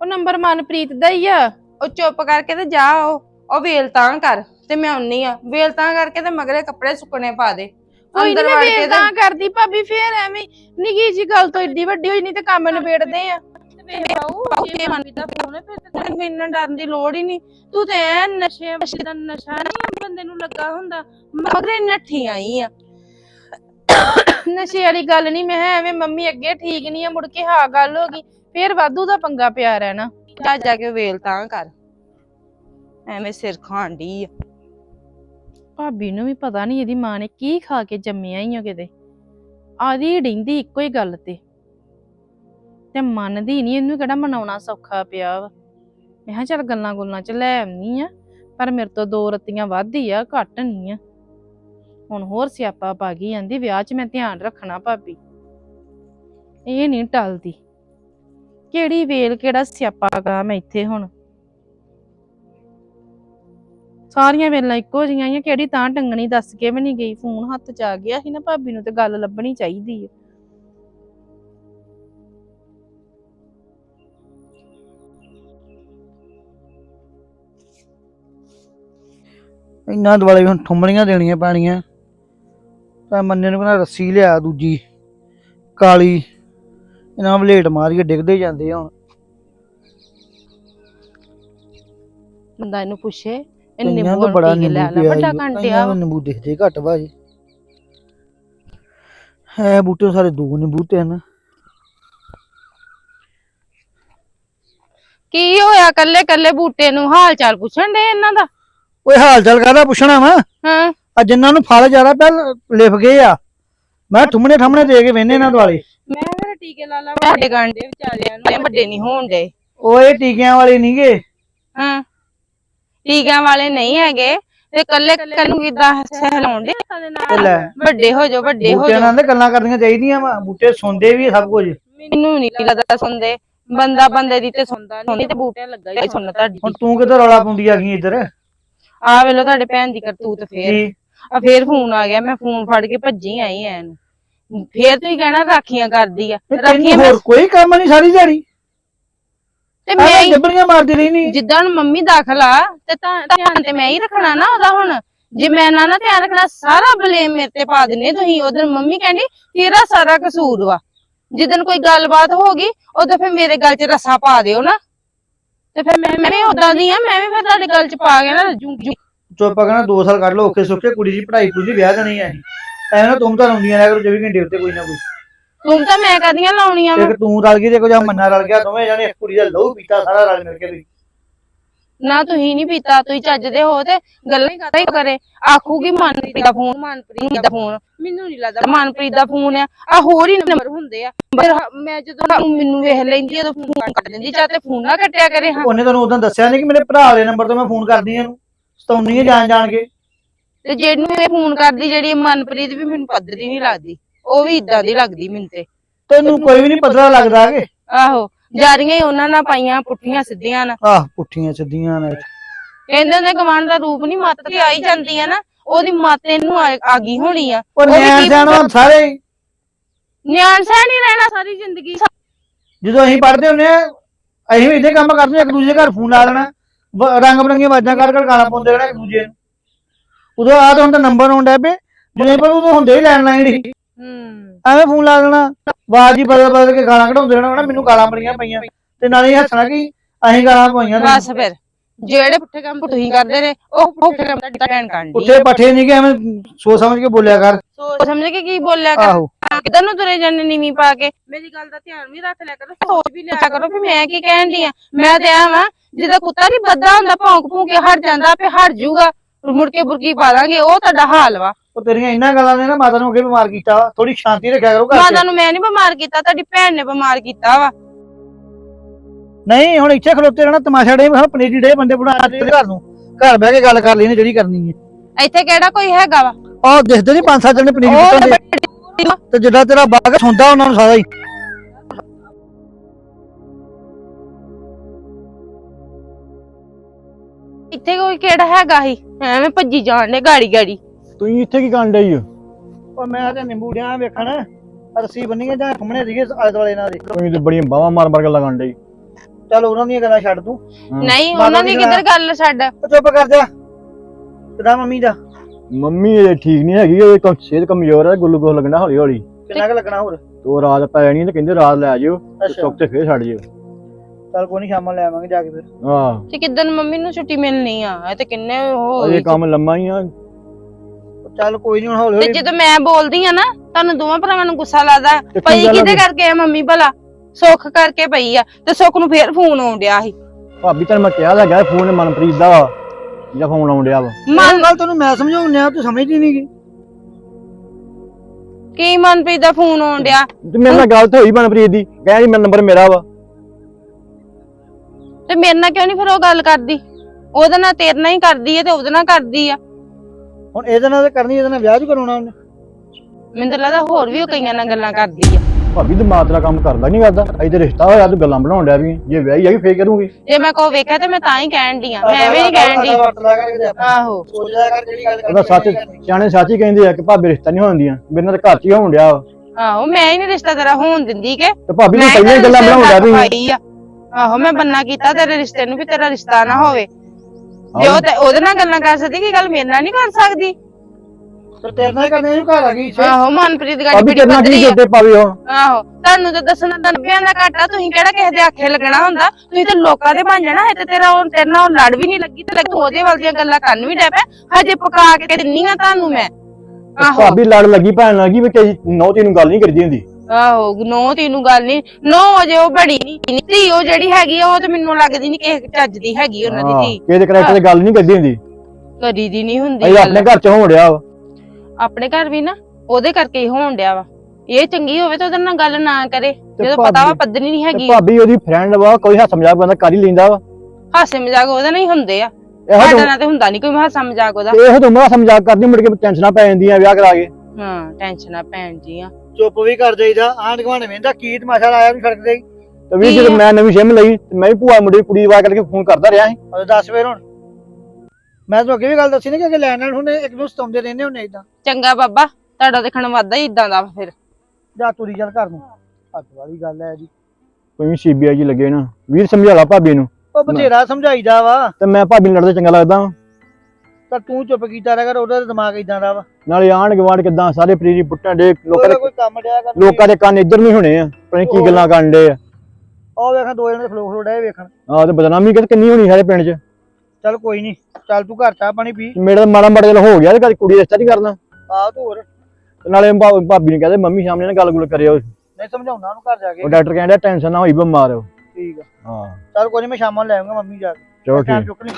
ਉਹ ਨੰਬਰ ਮਨਪ੍ਰੀਤ ਦਾ ਹੀ ਆ। ਉਹ ਚੁੱਪ ਕਰਕੇ ਤੇ ਜਾ ਉਹ ਉਹ ਵੇਲ ਤਾਂ ਕਰ। ਤੇ ਮੈਂ ਆਉਣੀ ਆ। ਵੇਲ ਤਾਂ ਕਰਕੇ ਤੇ ਮਗਰੇ ਕੱਪੜੇ ਸੁੱਕਣੇ ਪਾ ਦੇ। ਕੋਈ ਅੰਦਰ ਨਹੀਂ ਵੜ ਕੇ ਮੈਂ ਤੇ ਤਾਂ ਕਰਦੀ ਭਾਬੀ ਫੇਰ ਐਵੇਂ ਨਿੱਕੀ ਜੀ ਗੱਲ ਤੋਂ ਏਡੀ ਵੱਡੀ ਹੋਈ ਨਹੀਂ ਤੇ ਕੰਮ ਨਿਬੇੜਦੇ ਆ। ਪਾਉਕੇ ਮਨ ਦਾ ਫੋਨ ਫਿਰ ਤੇ ਤੈਨੂੰ ਇੰਨਾ ਡਰਨ ਦੀ ਲੋੜ ਹੀ ਨਹੀਂ ਤੂੰ ਤੇ ਐ ਨਸ਼ੇ ਵਸ਼ੇ ਦਾ ਨਸ਼ਾ ਨਹੀਂ ਬੰਦੇ ਨੂੰ ਲੱਗਾ ਹੁੰਦਾ। ਮਗਰੇ ਨੱਠੀ ਆਈ ਆ। ਨਸ਼ੇ ਵਾਲੀ ਗੱਲ ਨਹੀਂ ਮੈਂ ਕਿਹਾ ਐਵੇਂ ਮੰਮੀ ਅੱਗੇ ਠੀਕ ਨਹੀਂ ਆ ਮੁੜ ਕੇ ਹਾਂ ਗੱਲ ਹੋ ਗਈ। ਫੇਰ ਵਾਧੂ ਦਾ ਪੰਗਾ ਪਿਆ ਰਹਿਣਾ। ਜਾ ਜਾ ਕੇ ਵੇਲ ਤਾਂ ਕਰ। ਐਵੇਂ ਸਿਰ ਖਾਣ ਡਈ ਆ। ਭਾਬੀ ਨੂੰ ਵੀ ਪਤਾ ਨਹੀਂ ਇਹਦੀ ਮਾਂ ਨੇ ਕੀ ਖਾ ਕੇ ਜੰਮਿਆ ਹੀ ਆ ਕਿਤੇ। ਆਦੀ ਡਿੰਦੀ ਇੱਕੋ ਹੀ ਗੱਲ ਤੇ। ਤੇ ਮੰਨਦੀ ਨਹੀਂ ਇਹਨੂੰ ਕਿਹੜਾ ਮਨਾਉਣਾ ਸੌਖਾ ਪਿਆ ਵਾ। ਮੈਂ ਕਿਹਾ ਚੱਲ ਗੱਲਾਂ ਗੁੱਲਾਂ ਚ ਲੈ ਆਉਣੀ ਆ, ਪਰ ਮੇਰੇ ਤੋਂ ਦੋ ਰਤੀਆਂ ਵੱਧ ਹੀ ਆ, ਘੱਟ ਨਹੀਂ ਆ। ਹੁਣ ਹੋਰ ਸਿਆਪਾ ਪਾ ਗਈ ਜਾਂਦੀ ਵਿਆਹ 'ਚ ਮੈਂ ਧਿਆਨ ਰੱਖਣਾ ਭਾਬੀ। ਇਹ ਨਹੀਂ ਟਲਦੀ। ਕਿਹੜੀ ਵੇਲ ਕਿਹੜਾ ਸਿਆਪਾ ਕਰਾਂ ਮੈਂ ਇੱਥੇ ਹੁਣ। ਸਾਰੀਆਂ ਵੇਲਾਂ ਇੱਕੋ ਜਿਹੀਆਂ ਆ ਕਿਹੜੀ ਤਾਂ ਟੰਗਣੀ ਦੱਸ ਕੇ ਵੀ ਨਹੀਂ ਗਈ ਫੋਨ ਹੱਥ 'ਚ ਆ ਗਿਆ ਸੀ ਨਾ ਭਾਬੀ ਨੂੰ ਤੇ ਗੱਲ ਲੱਭਣੀ ਚਾਹੀਦੀ ਹੈ ਇੰਨਾ ਦੁਆਲੇ ਵੀ ਹੁਣ ਠੁੰਮਣੀਆਂ ਦੇਣੀਆਂ ਪੈਣੀਆਂ। ਤਾਂ ਮੰਨੇ ਨੂੰ ਕਹਿੰਦਾ ਰੱਸੀ ਲਿਆ ਦੂਜੀ ਕਾਲੀ। ਇਹਨਾਂ ਵਲੇਟ ਮਾਰੀਏ ਡਿੱਗਦੇ ਜਾਂਦੇ ਆ ਹੁਣ। ਬੰਦਾ ਇਹਨੂੰ ਪੁੱਛੇ ਇੰਨੇ ਕਈਆਂ ਤੋਂ ਬੜਾ ਕੇ ਲੈ ਨਿੰਬੂ ਲੈ ਪਿਆ ਵੱਡਾ ਕਈਆਂ ਨੂੰ ਨਿੰਬੂ ਦਿਖਦੇ ਘੱਟ ਭਾਜੀ ਹੈ ਬੂਟੇ ਸਾਰੇ ਦੋ ਨਿੰਬੂ ਤੇ ਹਨ। ਕੀ ਹੋਇਆ ਕੱਲੇ ਕੱਲੇ ਬੂਟੇ ਨੂੰ? ਹਾਲ ਚਾਲ ਪੁੱਛਣ ਦੇ ਇਹਨਾਂ ਦਾ? ਓਏ ਹਾਲ ਚਾਲ ਕਾਹਦਾ ਪੁੱਛਣਾ ਵਾ? ਹਾਂ। ਆ ਜਿੰਨਾਂ ਨੂੰ ਫਲ ਜ਼ਿਆਦਾ ਪਿਆ ਲਿਫ ਗਏ ਆ। ਮੈਂ ਠੁੰਮਣੇ ਠਮਣੇ ਦੇ ਕੇ ਵੇਨੇ ਇਹਨਾਂ ਦੁਆਲੇ। ਮੈਂ ਮੇਰੇ ਟੀਕੇ ਲਾ ਲਾ ਵੱਡੇ ਗਾਂਡੇ ਵਿਚਾਰਿਆਂ ਨੂੰ। ਵੱਡੇ ਨਹੀਂ ਹੋਣ ਦੇ ਓਏ ਟੀਕਿਆਂ ਵਾਲੇ ਨਹੀਂਗੇ ਹਾਂ। ਟੀਕਿਆਂ ਵਾਲੇ ਨਹੀਂ ਹੈਗੇ ਤੇ ਕੱਲੇ ਕੱਲੇ ਨੂੰ ਕਿਦਾਂ ਸਹਿਲਾਉਂਦੇ ਤੇ ਲੈ। ਵੱਡੇ ਹੋ ਜਾਓ ਵੱਡੇ ਹੋ ਬੂਟਿਆਂ ਜਾਓ। ਨਾਲ ਤੇ ਗੱਲਾਂ ਕਰਨੀਆਂ ਚਾਹੀਦੀਆਂ ਵਾ ਬੂਟੇ ਸੁਣਦੇ ਵੀ ਆ ਸਭ ਕੁਝ। ਮੈਨੂੰ ਨਹੀਂ ਲੱਗਦਾ ਸੁਣਦੇ ਬੰਦਾ ਬੰਦੇ ਦੀ ਤੇ ਸੁਣਦਾ ਨਹੀਂ ਤੇ ਬੂਟੇ ਲੱਗਾ ਹੀ ਸੁਣਨਾ ਤੁਹਾਡੀ ਹੁਣ ਤੂੰ ਕਿੱਧਰ ਰੌਲਾ ਪਾਉਂਦੀ ਆ ਗਈ ਇੱਧਰ? ਆ ਵੇਲੋ ਤੁਹਾਡੇ ਭੈਣ ਦੀ ਕਰਤੂਤ ਫੇਰ। ਕੀ ਆ ਫੇਰ ਫੋਨ ਆ ਗਿਆ ਮੈਂ ਫੋਨ ਫੜ ਕੇ ਭੱਜੀ ਆਈ ਐ ਨੂੰ। ਫੇਰ ਤੁਸੀਂ ਕਹਿਣਾ ਰਾਖੀਆਂ ਕਰਦੀ ਆ। ਤੇ ਰਾਖੀਆਂ ਮੈਂ ਹੋਰ ਕੋਈ ਕੰਮ ਨਹੀਂ ਸਾਰੀ ਦਿਹਾੜੀ। ਤੇ ਮੈਂ ਹੀ- ਜੱਬੜੀਆਂ ਮਾਰਦੀ ਰਹਿਨੀ ਜਿੱਦਾਂ ਹੁਣ ਮੰਮੀ ਦਾਖਲ ਆ ਤੇ ਤਾਂ ਧਿਆਨ ਤੇ ਮੈਂ ਹੀ ਰੱਖਣਾ ਨਾ ਉਹਦਾ ਹੁਣ। ਜੇ ਮੈਂ ਨਾ ਨਾ ਧਿਆਨ ਰੱਖਣਾ ਸਾਰਾ ਬਲੇਮ ਮੇਰੇ ਤੇ ਪਾ ਦਿੰਨੇ ਤੁਸੀਂ। ਉਧਰ ਮੰਮੀ ਕਹਿੰਦੀ ਤੇਰਾ ਸਾਰਾ ਕਸੂਰ ਵਾ। ਜਿੱਦਨ ਕੋਈ ਗੱਲਬਾਤ ਹੋ ਗਈ ਉਦੋਂ ਫਿਰ ਮੇਰੇ ਗੱਲ 'ਚ ਰੱਸਾ ਪਾ ਦਿਓ ਨਾ। ਤੇ ਫਿਰ ਮੈਂ ਮੈਂ ਵੀ ਉਦਾਂ ਦੀ ਆ ਮੈਂ ਵੀ ਫਿਰ ਤੁਹਾਡੇ ਗੱਲ 'ਚ ਪਾ ਕੇ ਨਾ ਰੱਜੂਗੀ ਚੁੱਪ ਕਰਨਾ 2 ਸਾਲ ਕੱਢ ਲਓ ਔਖੇ ਸੌਖੇ ਕੁੜੀ ਦੀ ਪੜ੍ਹਾਈ ਪੂਰੀ ਵਿਆਹ ਦੇਣੀ ਆ ਐਵੇਂ ਨਾ ਤੁਮ ਤਾਂ ਲਾਉਂਦੀਆਂ ਰਹਿ ਕਰੋ 24 ਘੰਟੇ ਉੱਤੇ ਕੋਈ ਨਾ ਕੋਈ। ਤੂੰ ਤਾਂ ਮੈਂ ਕਦੀਆਂ ਲਾਉਣੀਆਂ ਵਾ? ਇੱਕ ਤੂੰ ਰਲ ਗਈ ਤੇ ਕੋਈ ਜਾਂ ਮੰਨਾ ਰਲ ਗਿਆ ਦੋਵੇਂ ਜਾਨੇ ਇੱਕ ਕੁੜੀ ਦਾ ਲਹੂ ਪੀਤਾ ਸਾਰਾ ਰਲ ਮਿਲ ਕੇ ਵੀ। ਨਾ ਤੁਸੀਂ ਨਹੀਂ ਪੀਤਾ ਤੁਸੀਂ ਚੱਜਦੇ ਹੋ ਤੇ ਗੱਲਾਂ ਹੀ ਕਰਦਾ ਹੀ ਕਰੇ। ਆਖੂਗੀ ਮਨਪ੍ਰੀਤ ਦਾ ਫੋਨ ਮਨਪ੍ਰੀਤ ਦਾ ਫੋਨ। ਮੈਨੂੰ ਨਹੀਂ ਲੱਗਦਾ ਮਨਪ੍ਰੀਤ ਦਾ ਫੋਨ ਆ। ਆ ਹੋਰ ਹੀ ਨੰਬਰ ਹੁੰਦੇ ਆ। ਫਿਰ ਮੈਂ ਜਦੋਂ ਮੈਨੂੰ ਵੇਖ ਲੈਂਦੀ ਉਦੋਂ ਫੋਨ ਕਰ ਦਿੰਦੀ ਚਾਹ ਤੇ ਫੋਨ ਨਾ ਕੱਟਿਆ ਕਰੇ ਹਾਂ। ਉਹਨੇ ਤੁਹਾਨੂੰ ਉਦੋਂ ਦੱਸਿਆ ਨਹੀਂ ਕਿ ਮੇਰੇ ਭਰਾ ਦੇ ਨੰਬਰ ਤੋਂ ਮੈਂ ਫੋਨ ਕਰਦੀ ਆ ਇਹਨੂੰ? ਸਤਾਉਣੀ ਜਾਣ ਜਾਣ ਕੇ। ਤੇ ਜਿਹਨੂੰ ਇਹ ਫੋਨ ਕਰਦੀ ਜਿਹੜੀ ਮਨਪ੍ਰੀਤ ਵੀ ਮੈਨੂੰ ਪੱਧਰੀ ਨਹੀਂ ਲੱਗਦੀ। ਉਹ ਵੀ ਇਦਾਂ ਦੀ ਲੱਗਦੀ ਮੈਨੂੰ ਤੇ। ਤੈਨੂੰ ਕੋਈ ਵੀ ਨਹੀਂ ਪਤਾ ਲੱਗਦਾ ਕਿ। ਆਹੋ ਜਾਰੀਆਂ ਹੀ ਉਹਨਾਂ ਨਾਲ ਪਾਈਆਂ ਪੁੱਠੀਆਂ ਸਿੱਧੀਆਂ ਨਾ ਆਹ ਪੁੱਠੀਆਂ ਸਿੱਧੀਆਂ ਨੇ ਕਹਿੰਦੇ ਨੇ ਗਵਾਂਢ ਦਾ ਰੂਪ ਨਹੀਂ ਮੱਤ ਤੇ ਆਈ ਜਾਂਦੀ ਆ ਨਾ ਉਹਦੀ ਮੱਤ ਇਹਨੂੰ ਆ ਆ ਗਈ ਹੋਣੀ ਆ। ਉਹ ਵੀ ਨਿਆਣ ਕੀ ਸਾਰੇ ਹੀ। ਨਿਆਣ ਸਹਿ ਨਹੀਂ ਰਹਿਣਾ ਸਾਰੀ ਜ਼ਿੰਦਗੀ। ਜਦੋਂ ਅਸੀਂ ਪੜ੍ਹਦੇ ਹੁੰਦੇ ਆ ਅਸੀਂ ਵੀ ਇਦਾਂ ਕੰਮ ਕਰਦੇ ਹਾਂ, ਇੱਕ ਦੂਜੇ ਦੇ ਘਰ ਫੋਨ ਲਾ ਦੇਣਾ ਬ- ਰੰਗ ਬਰੰਗੀਆਂ ਆਵਾਜ਼ਾਂ ਕੱਢ ਕੱਢ ਗਾਣਾ ਪਾਉਂਦੇ ਰਹਿਣਾ ਇੱਕ ਦੂਜੇ ਨੂੰ। ਉਦੋਂ ਆ ਤਾਂ ਹੁਣ ਤਾਂ ਨੰਬਰ ਆਉਂਦਾ ਪਏ ਜਿਵੇਂ ਪਰ ਉਦੋਂ ਹੁੰਦੇ ਹੀ ਲੈਣ ਲਾਈਨ ਹੀ। ਹੂੰ। ਐਵੇਂ ਫੋਨ ਲਾ ਦੇਣਾ ਆਵਾਜ਼ ਹੀ ਬਦਲ ਬਦਲ ਕੇ ਗਾਲਾਂ ਕਢਾਉਂਦੇ ਰਹਿਣਾ ਕਹਿਣਾ ਮੈਨੂੰ ਗਾਲਾਂ ਬੜੀਆਂ ਪਈਆਂ। ਤੇ ਨਾਲੇ ਇਹ ਹੱਸਣਾ ਕਿ ਅਸੀਂ ਗਾਲਾਂ ਪਾਈਆਂ ਨੇ ਬਸ ਫਿਰ ਜਿਹੜੇ ਪੁੱਠੇ ਕੰਮ ਤੁਸੀਂ ਕਰਦੇ ਨੇ ਉਹ ਪੁੱਠੇ ਕੰਮ ਤੁਹਾਡੀ ਭੈਣ ਕਰਦੀ ਉੱਥੇ ਪੱਠੇ ਨਹੀਂ। ਕਿ ਐਵੇਂ ਸੋਚ ਸਮਝ ਕੇ ਬੋਲਿਆ ਕਰ। ਸੋਚ ਸਮਝ ਕੇ ਕੀ ਬੋਲਿਆ ਕਰ? ਆਹੋ। ਕਿਦਾਂ ਨੂੰ ਤੁਰੇ ਜਾਂਦੇ ਨੀਵੀਂ ਪਾ ਕੇ। ਮੇਰੀ ਗੱਲ ਦਾ ਧਿਆਨ ਵੀ ਰੱਖ ਲਿਆ ਕਰੋ ਸੋਚ ਵੀ ਲਿਆ ਕਰੋ ਵੀ ਮੈਂ ਕੀ ਕਹਿਣ ਦੀ ਆ। ਮੈਂ ਤੇ ਆ ਵਾਂ ਜਿਹਦਾ ਕੁੱਤਾ ਨਹੀਂ ਬੱਦਾ ਹੁੰਦਾ ਭੌਂਕ ਭੂਕ ਕੇ ਹਟ ਜਾਂਦਾ ਆਪੇ ਹਟ ਜਾਊਗਾ ਮੁੜ ਕੇ ਬੁਰਕੀ ਪਾ ਦਾਂਗੇ ਉਹ ਤੁਹਾਡਾ ਹਾਲ ਵਾ। ਉਹ ਤੇਰੀਆਂ ਇਹਨਾਂ ਗੱਲਾਂ ਨੇ ਨਾ ਮਾਤਾ ਨੂੰ ਅੱਗੇ ਬਿਮਾਰ ਕੀਤਾ ਵਾ ਥੋੜੀ ਸ਼ਾਂਤੀ ਰੱਖਿਆ ਕਰੋ ਘਰ 'ਚ। ਮਾਤਾ ਨੂੰ ਮੈਂ ਨਹੀਂ ਬਿਮਾਰ ਕੀਤਾ ਤੁਹਾਡੀ ਭੈਣ ਨੇ ਬਿਮਾਰ ਕੀਤਾ ਵਾ। ਨਹੀਂ ਹੁਣ ਇੱਥੇ ਖਲੋਤੇ ਰਹਿਣਾ ਤਮਾਸ਼ਾ ਡੇ ਮੈਂ ਪਨੀਰੀ ਡੇ ਬੰਦੇ ਬਣਾ ਕੇ ਘਰ ਨੂੰ। ਘਰ ਬਹਿ ਕੇ ਗੱਲ ਕਰ ਨੇ ਜਿਹੜੀ ਕਰਨੀ ਹੈ। ਇੱਥੇ ਕਿਹੜਾ ਕੋਈ ਹੈਗਾ ਵਾ? ਆਹ ਦਿਖਦੇ ਨਹੀਂ ਪੰਜ ਸੱਤ ਜਣੇ ਪਨੀਰੀ ਉਹ ਕੁੱਟਣ ਦੇ। ਤਾਂ ਤੇ ਜਿਹੜਾ ਤੇਰਾ ਬਾਗ ਸੁਣਦਾ ਉਹਨਾਂ ਨੂੰ ਸਾਰਾ ਹੀ। ਇੱਥੇ ਕੋਈ ਕਿਹੜਾ ਹੈਗਾ ਸੀ? ਐਵੇਂ ਭੱਜੀ ਜਾਣ ਦੇ ਗਾੜੀ ਗਾੜੀ ਤੁਸੀਂ ਇੱਥੇ ਕੀ ਕਰਨ ਡਈ ਹੋ? ਉਹ ਮੈਂ ਤੇ ਨਿੰਬੂ ਡਿਆ ਵੇਖਣ ਰੱਸੀ ਬੰਨੀਆਂ ਜਾਂ ਫੁੰਮਣੇ ਸੀਗੇ ਆਲੇ ਦੁਆਲੇ ਇਹਨਾਂ ਦੇ। ਤੁਸੀਂ ਤੇ ਬੜੀਆਂ ਬਾਵਾ ਮਾਰ ਮਾਰ ਕੇ ਲਗਾਉਣ ਡਈ। ਚੱਲ ਉਹਨਾਂ ਦੀਆਂ ਗੱਲਾਂ ਛੱਡ ਤੂੰ। ਨਹੀਂ ਉਹਨਾਂ ਦੀ ਕਿੱਧਰ ਗੱਲ ਛੱਡ? ਉਹ ਚੁੱਪ ਕਰ ਜਾ। ਕਿਦਾਂ ਮੰਮੀ ਦਾ। ਮੰਮੀ ਇਹ ਠੀਕ ਨਹੀਂ ਹੈਗੀ ਉਹ ਇੱਕ ਸਿਹਤ ਕਮਜ਼ੋਰ ਹੈ ਗੁੱਲੂ ਗੁੱਲ ਲੱਗਣਾ ਹੌਲੀ ਹੌਲੀ ਕਿੰਨਾ ਕੁ ਲੱਗਣਾ ਹੋਰ? ਤੇ ਰਾਤ ਪੈ ਜਾਣੀ ਤੇ ਕਹਿੰਦੇ ਰਾਤ ਲੈ ਜਿਓ ਤੇ ਸੁੱਕ ਤੇ ਫੇਰ ਛੱਡ ਜਿਓ। ਚੱਲ ਕੋਈ ਨਹੀਂ ਸ਼ਾਮਾਂ ਲੈ ਆਵਾਂਗੇ ਜਾ ਕੇ ਫਿਰ। ਆਹ ਤੇ ਕਿੱਦਣ ਮੰਮੀ ਨੂੰ ਛੁੱਟੀ ਮਿਲਣੀ ਆ? ਇਹ ਤੇ ਕਿੰਨੇ ਹੋ ਅਜੇ ਕੰਮ ਲੰਮਾ ਹੀ ਆ। ਚੱਲ ਕੋਈ ਨਹੀਂ ਹੌਲੀ ਤੇ ਹੌਲੀ ਜਦੋਂ ਮੈਂ ਬੋਲਦੀ ਆ ਨਾ ਤੁਹਾਨੂੰ ਦੋਵਾਂ ਭਰਾਵਾਂ ਨੂੰ ਗੁੱਸਾ ਲੱਗਦਾ। ਤੇ ਕੀ ਪਈ ਗੱਲ ਆ ਕਿਹਦੇ ਫਿਰ? ਕਰਕੇ ਆ ਮੰਮੀ ਭਲਾ? ਸੁੱਖ ਕਰਕੇ ਪਈ ਆ। ਤੇ ਸੁੱਖ ਨੂੰ ਫੇਰ ਫੋਨ ਆਉਣ ਡਿਆ ਸੀ। ਭਾਬੀ ਤੈਨੂੰ ਮੈਂ ਕਿਹਾ ਲੱਗਾ ਫੋਨ ਮਨਪ੍ਰੀਤ ਦਾ ਵਾ ਜਿਹੜਾ ਫੋਨ ਆਉਣ ਡਿਆ ਵਾ। ਮਨ ਇਹ ਗੱਲ ਤੈਨੂੰ ਮੈਂ ਸਮਝਾਉਂਦਿਆ ਤੂੰ ਸਮਝਦੀ ਨਹੀਂ ਗੀ। ਕੀ ਮਨਪ੍ਰੀਤ ਦਾ ਫੋਨ ਆਉਣ ਡਿਆ? ਤੇ ਮੇਰੇ ਨਾਲ ਗੱਲ ਤਾਂ ਹੋਈ ਮਨਪ੍ਰੀਤ ਦੀ ਕਹਿੰਦੀ ਮੇਰਾ ਨੰਬਰ ਮੇਰਾ ਵਾ। ਤੇ ਮੇਰੇ ਨਾਲ ਕਿਉਂ ਨਹੀਂ ਫਿਰ ਉਹ ਗੱਲ ਕਰਦੀ? ਉਹਦੇ ਨਾਲ ਤੇਰੇ ਨਾਲ ਹੀ ਕਰਦੀ ਆ ਤੇ ਉਹਦੇ ਨਾਲ ਕਰਦੀ ਆ। ਹੁਣ ਇਹਦੇ ਨਾਲ ਤਾਂ ਕਰਨੀ ਇਹਦੇ ਨਾਲ ਵਿਆਹ ਜੂ ਕਰਾਉਣਾ ਉਹਨੇ। ਮੈਨੂੰ ਤਾਂ ਲੱਗਦਾ ਹੋਰ ਵੀ ਉਹ ਕਈਆਂ ਨਾਲ ਗੱਲਾਂ ਕਰਦੀ ਆ। ਭਾਬੀ ਦਿਮਾਗ ਤੇਰਾ ਕੰਮ ਕਰਦਾ ਨਹੀਂ ਕਰਦਾ। ਅਜੇ ਤੇ ਰਿਸ਼ਤਾ ਹੋਇਆ ਤੂੰ ਗੱਲਾਂ ਬਣਾਉਣ ਡਿਆ ਵੀ ਜੇ ਵਿਆਹੀ ਆਈ ਫੇਰ ਕਰੂੰਗੀ। ਜੇ ਮੈਂ ਕੋ ਵੇਖਿਆ ਤੇ ਮੈਂ ਤਾਂ ਹੀ ਕਹਿਣ ਦੀ ਆ। ਮੈਂ ਐਵੇਂ ਨਹੀਂ ਕਹਿਣ ਦੀ। ਆਹੋ। ਸੋਚ ਲਿਆ ਕਰ ਜਿਹੜੀ ਗੱਲ ਉਹਦਾ ਸੱਚ ਸਿਆਣੇ ਸੱਚ ਹੀ ਕਹਿੰਦੇ ਆ ਕਿ ਭਾਬੀ ਰਿਸ਼ਤਾ ਨਹੀਂ ਹੋਣ ਦੀਆਂ। ਮੇਰੇ ਨਾਲ ਤਾਂ ਘਰ 'ਚ ਹੀ ਹੋਣ ਡਿਆ ਵਾ ਆਹੋ ਮੈਂ ਹੀ ਨਹੀਂ ਰਿਸ਼ਤਾ ਤੇਰਾ ਹੋਣ ਦਿੰਦੀ ਕਿ। ਤੇ ਭਾਬੀ ਨੂੰ ਮੈਂ ਪਹਿਲਾਂ ਹੀ ਗੱਲਾਂ ਤੇਰੇ ਬਣਾਉਣ ਡਿਆ ਰਿਸ਼ਤੇ ਵੀ ਪਾਈ ਆ। ਆਹੋ ਮੈਂ ਬੰਨਾ ਕੀਤਾ ਤੇਰੇ ਰਿਸ਼ਤੇ ਨੂੰ ਵੀ ਤੇਰਾ ਰਿਸ਼ਤਾ ਨਾ ਹੋਵੇ। ਜੇ ਉਹ ਤੇ ਉਹਦੇ ਨਾਲ ਗੱਲਾਂ ਕਰ ਸਕਦੀ ਕੀ ਗੱਲ ਮੇਰੇ ਨਾਲ ਨਹੀਂ ਕਰ ਸਕਦੀ? ਤੇ ਤੇਰੇ ਨਾਲ ਕਰਨੇ ਨੂੰ ਘਰ ਆ ਗਈ ਆਹੋ ਮਨਪ੍ਰੀਤ ਗਾੜੀ ਭਾਬੀ ਬੜੀ ਤੇਰੇ ਨਾਲ ਕੀ ਪੱਧਰੀ ਆ। ਜੋਤੇ ਪਾਵੇ ਉਹ? ਆਹੋ ਤੁਹਾਨੂੰ ਤਾਂ ਦੱਸਣਾ ਤਾਂ ਨੱਬਿਆਂ ਦਾ ਘਾਟਾ ਤੁਸੀਂ ਕਿਹੜਾ ਕਿਸੇ ਦੇ ਆਖੇ ਲੱਗਣਾ ਹੁੰਦਾ? ਤੁਸੀਂ ਤੇ ਲੋਕਾਂ ਦੇ ਬਣ ਜਾਣਾ ਹੈ ਤੇ ਤੇਰਾ ਉਹ ਤੇਰੇ ਨਾਲ ਉਹ ਲੜ ਵੀ ਨਹੀਂ ਲੱਗੀ ਤੇ ਲੱਗ ਉਹਦੇ ਵੱਲ ਦੀਆਂ ਗੱਲਾਂ ਕਰਨ ਵੀ ਡੈ ਪਿਆ। ਹਜੇ ਪਕਾ ਕੇ ਦਿੰਨੀ ਆ ਤੁਹਾਨੂੰ ਮੈਂ। ਆਹੋ। ਭਾਬੀ ਲੜ ਲੱਗੀ ਭੈਣ ਲੱਗੀ ਵੀ ਕਿ ਨੌ ਤੈਨੂੰ ਗੱਲ ਨਹੀਂ ਕਰਦੀ ਹੁੰਦੀ। ਆਹੋ ਨੋ ਤੈਨੂੰ ਗੱਲ ਨਹੀਂ ਨੋ ਅਜੇ ਉਹ ਬੜੀ ਨਹੀਂ ਧੀ ਉਹ ਜਿਹੜੀ ਹੈਗੀ ਆ ਉਹ ਤੇ ਮੈਨੂੰ ਲੱਗਦੀ ਨਹੀਂ ਕਿਸੇ ਚੱਜ ਦੀ ਹੈਗੀ ਉਹਨਾਂ ਦੀ ਧੀ। ਕਿਸੇ ਦੇ ਕਰੈਕਟਰ ਤੇ ਗੱਲ ਨਹੀਂ ਕਰਦੀ ਹੁੰਦੀ। ਕਰੀ ਦੀ ਨਹੀਂ ਹੁੰਦੀ ਅਜੇ ਗੱਲ। ਆਪਣੇ ਘਰ 'ਚ ਹੋਣ ਡਿਆ ਵਾ। ਆਪਣੇ ਘਰ ਵੀ ਨਾ ਉਹਦੇ ਕਰਕੇ ਹੀ ਹੋਣ ਡਿਆ ਵਾ। ਇਹ ਚੰਗੀ ਹੋਵੇ ਤਾਂ ਉਹਦੇ ਨਾਲ ਗੱਲ ਨਾ ਕਰੇ ਜਦੋਂ ਭਾਬੀ- ਪਤਾ ਵਾ ਪੱਦਨੀ ਨਹੀਂ ਤੇ ਹੈਗੀ। ਭਾਬੀ ਉਹਦੀ ਫਰੈਂਡ ਵਾ ਕੋਈ ਹੱਸ ਮਜ਼ਾਕ ਬੰਦਾ ਕਰ ਹੀ ਲੈਂਦਾ ਵਾ। ਹਾਸੇ ਮਜ਼ਾਕ ਉਹਦੇ ਨਾਲ ਹੀ ਹੁੰਦੇ ਆ। ਇਹੋ ਸਾਡਾ ਤੋਂ ਨਾਲ ਤੇ ਹੁੰਦਾ ਨਹੀਂ ਕੋਈ ਹਾਸਾ ਮਜ਼ਾਕ ਉਹਦਾ। ਇਹੋ ਤੋਂ ਹੱਸ ਮਜ਼ਾਕ ਕਰਦੀ ਮੁੜ ਕੇ ਟੈਨਸ਼ਨਾਂ ਪੈ ਜਾਂਦੀਆਂ ਵਿਆਹ ਕਰਾ ਕੇ। ਹਾਂ ਟੈਨਸ਼ਨਾਂ ਭੈਣ ਜੀਆਂ ਚੁੱਪ ਵੀ ਕਰ ਜਾਈਦਾ। ਆਂਢ ਗੁਆਂਢ ਵੇਂਦਾ ਕੀ ਤਮਾਸ਼ਾ ਲਾਇਆ ਵੀ ਸੜਕ ਤੇ। ਤੇ ਵੀ ਜਦੋਂ? ਮੈਂ ਨਵੀਂ ਸਿਮ ਲਈ ਤੇ ਮੈਂ ਵੀ ਭੂਆ ਮੁੰਡੇ ਦੀ ਕੁੜੀ ਆਵਾਜ਼ ਕਰਕੇ ਫੋਨ ਕਰਦਾ ਰਿਹਾ ਸੀ। ਉਹ ਦੱਸ ਫੇਰ ਹੁਣ। ਮੈਂ ਤੁਹਾਨੂੰ ਅੱਗੇ ਵੀ ਗੱਲ ਦੱਸੀ ਨਾ ਕਿ ਅੱਗੇ ਲੈਣ ਨਾਲ ਹੁੰਦੇ ਇੱਕ ਨੂੰ ਸਤਾਉਂਦੇ ਰਹਿੰਦੇ ਹੁੰਦੇ ਇਦਾਂ ਚੰਗਾ ਬਾਬਾ ਤੁਹਾਡਾ ਦੇਖਣ ਵਾਦਾ ਹੀ ਇਦਾਂ ਦਾ ਵਾ ਫਿਰ। ਜਾ ਤੁਰੀ ਚੱਲ ਘਰ ਨੂੰ। ਹੱਥ ਵਾਲੀ ਗੱਲ ਹੈ ਜੀ। ਕੋਈ ਸੀਬੀਆਈ ਜੀ ਲੱਗੇ ਨਾ। ਵੀਰ ਸਮਝਾ ਲਾ ਭਾਬੀ ਨੂੰ। ਉਹ ਬਥੇਰਾ ਸਮਝਾਈਦਾ ਵਾ। ਤੇ ਮੈਂ ਭਾਬੀ ਨੂੰ ਲੜਦਾ ਚੰਗਾ ਲੱਗਦਾ ਵਾਂ। ਤਾਂ ਤੂੰ ਚੁੱਪ ਕੀਤਾ ਰਹਿ ਕਰ ਉਹਦਾ ਤਾਂ ਦਿਮਾਗ ਇਦਾਂ ਦਾ ਵਾ। ਨਾਲੇ ਆਂਢ ਗਵਾਂਢ ਕਿਦਾਂ ਸਾਰੇ ਪ੍ਰੀਰੀ ਪੁੱਟਾਂ ਡੇ ਲੋਕਾਂ ਉਹਦਾ ਦੇ ਕੋਈ ਕੰਮ ਡਿਆ ਕਰ ਲੋਕਾਂ ਦੇ ਕੰਨ ਇੱਧਰ ਨੂੰ ਹੀ ਹੋਣੇ ਆ ਪਤਾ ਕੀ ਗੱਲਾਂ ਕਰਨ ਡੇ ਆ। ਉਹ ਵੇਖਾਂ ਦੋ ਜਣੇ ਫਲੋ ਫਲੋ ਡੇ ਵੇਖਣ। ਆਹ ਤੇ ਬਦਨਾਮੀ ਕਿਤੇ ਕਿੰਨੀ ਹੋਣੀ ਸਾਰੇ ਪਿੰਡ 'ਚ। ਚੱਲ ਕੋਈ ਨਹੀਂ ਚੱਲ ਤੂੰ ਘਰ ਚਾਹ ਪਾਣੀ ਪੀ। ਮੇਰਾ ਤਾਂ ਮਾੜਾ ਮਾੜਾ ਜਿਹਾ ਹੋ ਗਿਆ ਤੇ ਕਦੀ ਕੁੜੀ ਰਿਸ਼ਤਾ ਨਹੀਂ ਕਰਨਾ। ਆਹ ਤੂੰ ਹੋਰ। ਤੇ ਨਾਲੇ ਭਾ- ਭਾਬੀ ਨੂੰ ਕਹਿੰਦੇ ਮੰਮੀ ਸਾਹਮਣੇ ਨਾ ਗੱਲ ਗੁੱਲ ਕਰਿਓ। ਨਹੀਂ ਸਮਝਾਉਣਾ ਉਹਨੂੰ ਘਰ ਜਾ ਕੇ। ਉਹ ਡਾਕਟਰ ਕਹਿੰਦਾ ਟੈਨਸ਼ਨ ਨਾ ਹੋਈ ਬਿਮਾਰ ਹੋ ਠੀਕ ਆ। ਹਾਂ। ਚੱਲ ਕੋਈ ਨਹੀਂ ਮੈਂ ਸ਼ਾਮਾਂ ਨੂੰ ਲੈ ਆਉਂਗਾ ਮੰਮੀ ਜਾ ਕੇ। ਚਲੋ ਟਾਈਮ ਠੀਕ। ਚੁੱਕ ਲਈ